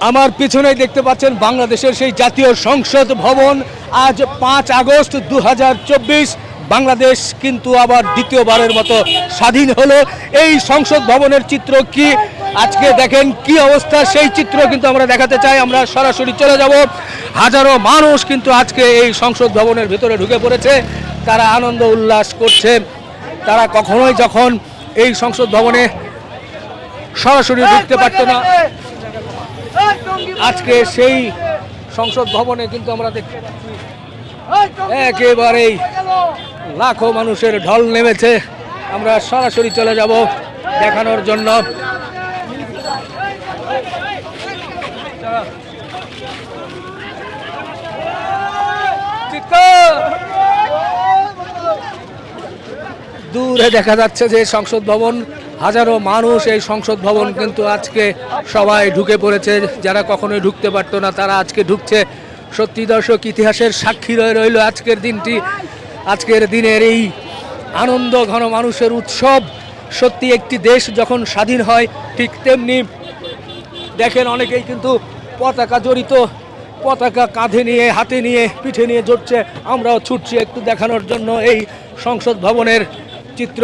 আমার পিছনেই দেখতে পাচ্ছেন বাংলাদেশের সেই জাতীয় সংসদ ভবন। আজ পাঁচ আগস্ট দু হাজার চব্বিশ, বাংলাদেশ কিন্তু আবার দ্বিতীয়বারের মতো স্বাধীন হলো। এই সংসদ ভবনের চিত্র কি? আজকে দেখেন কি অবস্থা, সেই চিত্র কিন্তু আমরা দেখাতে চাই। আমরা সরাসরি চলে যাব। হাজারো মানুষ কিন্তু আজকে এই সংসদ ভবনের ভিতরে ঢুকে পড়েছে। তারা আনন্দ উল্লাস করছে। তারা কখনোই যখন এই সংসদ ভবনে সরাসরি ঢুকতে পারতো না। আজকে সেই সংসদ ভবনে কিন্তু আমরা দেখতে পাচ্ছি একেবারেই লাখো মানুষের ঢল নেমেছে। আমরা সরাসরি চলে যাব দেখানোর জন্য। দূরে দেখা যাচ্ছে যে সংসদ ভবন হাজারো মানুষ এই সংসদ ভবন কিন্তু আজকে সবাই ঢুকে পড়েছে। যারা কখনোই ঢুকতে পারতো না, তারা আজকে ঢুকছে। সত্যি দর্শক, ইতিহাসের সাক্ষী রয়ে রইল আজকের দিনটি। আজকের দিনের এই আনন্দ, ঘন মানুষের উৎসব। সত্যি একটি দেশ যখন স্বাধীন হয়, ঠিক তেমনি দেখেন অনেকেই কিন্তু পতাকা জড়িত, পতাকা কাঁধে নিয়ে, হাতে নিয়ে, পিঠে নিয়ে জড়ছে। আমরাও ছুটছি একটু দেখানোর জন্য এই সংসদ ভবনের চিত্র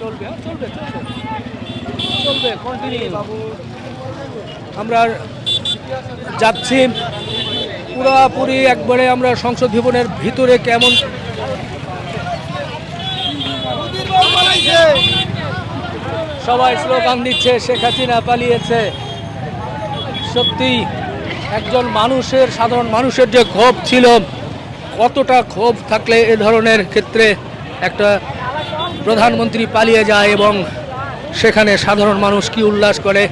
চলবে হ্যাঁ, চলবে চলবে আমরা যাচ্ছি পুরোপুরি একবারে আমরা সংসদ ভবনের ভিতরে কেমন? সবাই স্লোগান দিচ্ছে, শেখ হাসিনা পালিয়েছে। সত্যি, একজন মানুষের, সাধারণ মানুষের যে ক্ষোভ ছিল, কতটা ক্ষোভ থাকলে এ ধরনের ক্ষেত্রে একটা প্রধানমন্ত্রী পালিয়ে যায় এবং সেখানে সাধারণ মানুষ কি উল্লাস করে?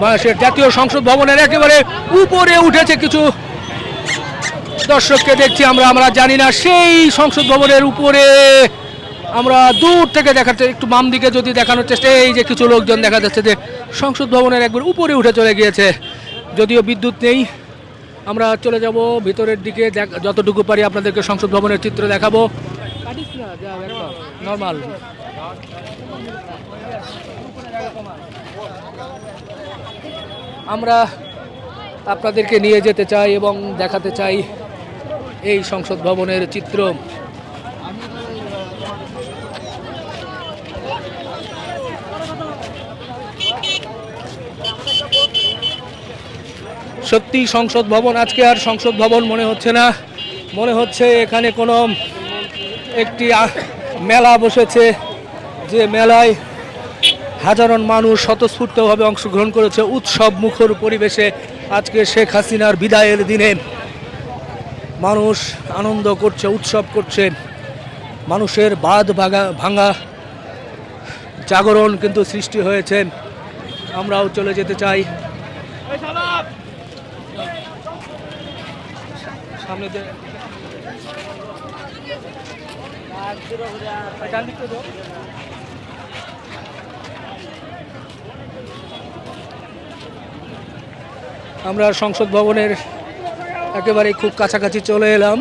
বাংলাদেশের জাতীয় সংসদ ভবনের একেবারে উপরে উঠেছে কিছু দর্শককে দেখছি আমরা আমরা জানি না। সেই সংসদ ভবনের উপরে আমরা দূর থেকে দেখাতে একটু বাম দিকে যদি দেখানোর চেষ্টা, এই যে কিছু লোকজন দেখা যাচ্ছে যে সংসদ ভবনের একবার উপরে উঠে চলে গিয়েছে। যদিও বিদ্যুৎ নেই, আমরা চলে যাব ভিতরের দিকে যতটুকু পারি আপনাদেরকে সংসদ ভবনের চিত্র দেখাবো। নর্মাল আমরা আপনাদেরকে নিয়ে যেতে চাই এবং দেখাতে চাই এই সংসদ ভবনের চিত্র। সত্যি সংসদ ভবন, আজকে আর সংসদ ভবন মনে হচ্ছে না। মনে হচ্ছে এখানে কোনো একটি মেলা বসেছে। যে মেলায় হাজারো মানুষ স্বতঃস্ফূর্তভাবে অংশগ্রহণ করেছে উৎসব মুখর পরিবেশে আজকে শেখ হাসিনার বিদায়ের দিনে। মানুষ আনন্দ করছে, উৎসব করছে। মানুষের বাদ ভাঙা ভাঙা জাগরণ কিন্তু সৃষ্টি হয়েছে। আমরাও চলে যেতে চাই। সামনে আমরা সংসদ ভবনের একেবারে খুব কাছাকাছি চলে এলাম।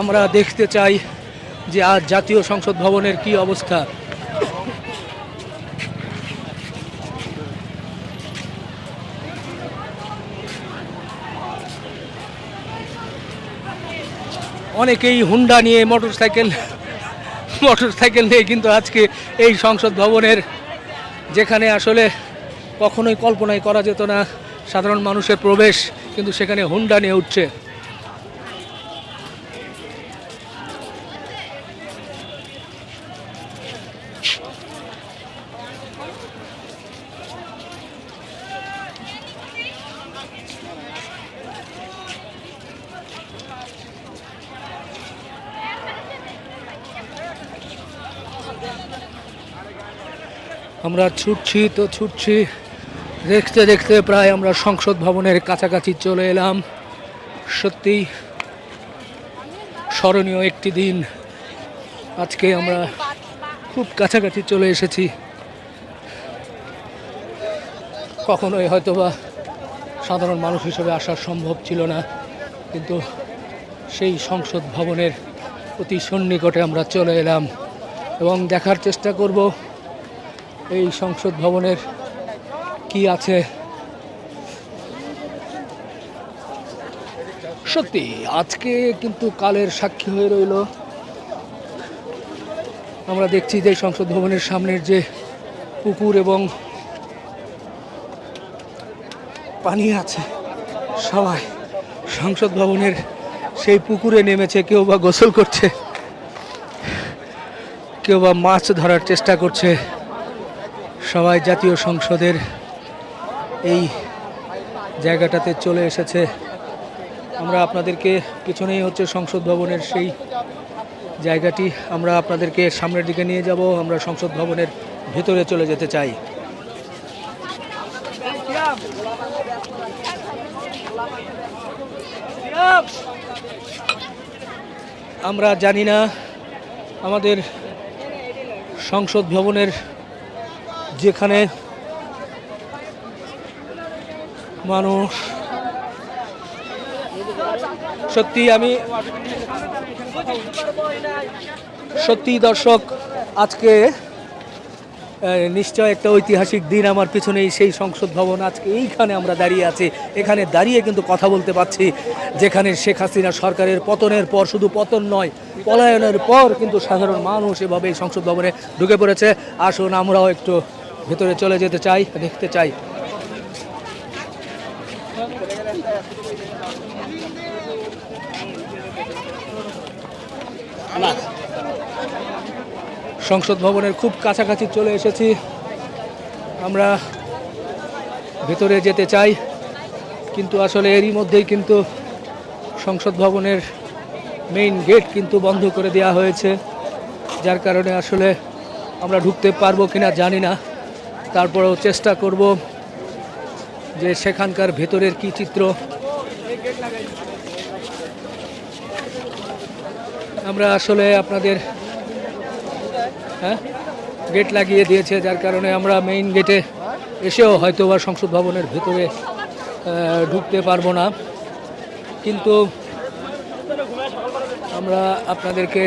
আমরা দেখতে চাই যে আজ জাতীয় সংসদ ভবনের কি অবস্থা। অনেকেই হুন্ডা নিয়ে মোটর সাইকেল মোটর সাইকেল নিয়ে কিন্তু আজকে এই সংসদ ভবনের, যেখানে আসলে কখনোই কল্পনাই করা যেত না। সাধারণ মানুষের প্রবেশ কিন্তু সেখানে হুন্ডা নিয়ে উঠছে। আমরা ছুটছি তো ছুটছি। দেখতে দেখতে প্রায় আমরা সংসদ ভবনের কাছাকাছি চলে এলাম। সত্যি স্মরণীয় একটি দিন। আজকে আমরা খুব কাছাকাছি চলে এসেছি। কখনোই হয়তোবা সাধারণ মানুষ হিসেবে আসা সম্ভব ছিল না, কিন্তু সেই সংসদ ভবনের অতি সন্নিকটে আমরা চলে এলাম এবং দেখার চেষ্টা করব এই সংসদ ভবনের কি আছে? সত্যি, আজকে কিন্তু কালের সাক্ষী হয়ে রইল। আমরা দেখছি যে সংসদ ভবনের সামনের যে পুকুর এবং পানি আছে, সবাই সংসদ ভবনের সেই পুকুরে নেমেছে, কেউ বা গোসল করছে, কেউ বা মাছ ধরার চেষ্টা করছে। সবাই জাতীয় সংসদের এই জায়গাটাতে চলে এসেছে। আমরা আপনাদেরকে পিছনেই হচ্ছে সংসদ ভবনের সেই জায়গাটি। আমরা আপনাদেরকে সামনের দিকে নিয়ে যাব, আমরা সংসদ ভবনের ভেতরে চলে যেতে চাই। আমরা জানি না আমাদের সংসদ ভবনের যেখানে মানুষ। সত্যি আমি, সত্যি দর্শক, আজকে নিশ্চয় একটা ঐতিহাসিক দিন আমার পিছনেই সেই সংসদ ভবন। আজকে এইখানে আমরা দাঁড়িয়ে আছি। এখানে দাঁড়িয়ে কিন্তু কথা বলতে পারছি, যেখানে শেখ হাসিনা সরকারের পতনের পর, শুধু পতন নয়, পলায়নের পর কিন্তু সাধারণ মানুষ এভাবে এই সংসদ ভবনে ঢুকে পড়েছে। আসুন আমরাও একটু ভেতরে চলে যেতে চাই, দেখতে চাই। সংসদ ভবনের খুব কাছাকাছি চলে এসেছি। আমরা ভেতরে যেতে চাই, কিন্তু আসলে এরই মধ্যেই কিন্তু সংসদ ভবনের মেইন গেট কিন্তু বন্ধ করে দেওয়া হয়েছে, যার কারণে আসলে আমরা ঢুকতে পারব কিনা জানি না। তারপরেও চেষ্টা করব যে সেখানকার ভেতরের কি চিত্র? আমরা আসলে আপনাদের হ্যাঁ? গেট লাগিয়ে দিয়েছে, যার কারণে আমরা মেইন গেটে এসেও হয়তো বা সংসদ ভবনের ভেতরে ঢুকতে পারব না। কিন্তু আমরা আপনাদেরকে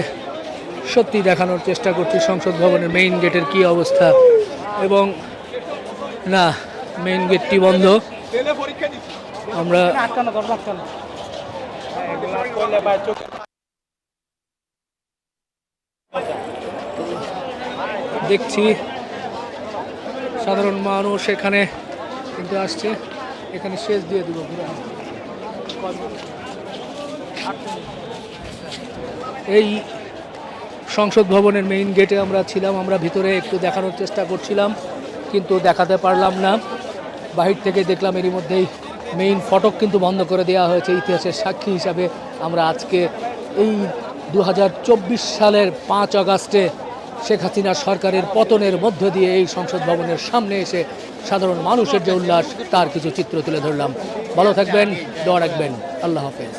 সত্যি দেখানোর চেষ্টা করছি সংসদ ভবনের মেইন গেটের কি অবস্থা। এবং না মেইন গেটটি বন্ধ। আমরা দেখছি সাধারণ মানুষ এখানে কিন্তু আসছে। এখানে শেষ দিয়ে দিব এই সংসদ ভবনের মেইন গেটে আমরা ছিলাম, আমরা ভিতরে একটু দেখানোর চেষ্টা করছিলাম, কিন্তু দেখাতে পারলাম না। বাহির থেকে দেখলাম এরই মধ্যেই মেইন ফটক কিন্তু বন্ধ করে দেওয়া হয়েছে। ইতিহাসের সাক্ষী হিসাবে আমরা আজকে এই দু হাজার চব্বিশ সালের পাঁচ আগস্টে শেখ হাসিনা সরকারের পতনের মধ্য দিয়ে এই সংসদ ভবনের সামনে এসে সাধারণ মানুষের যে উল্লাস, তার কিছু চিত্র তুলে ধরলাম। ভালো থাকবেন, দোয়া রাখবেন। আল্লাহ হাফেজ।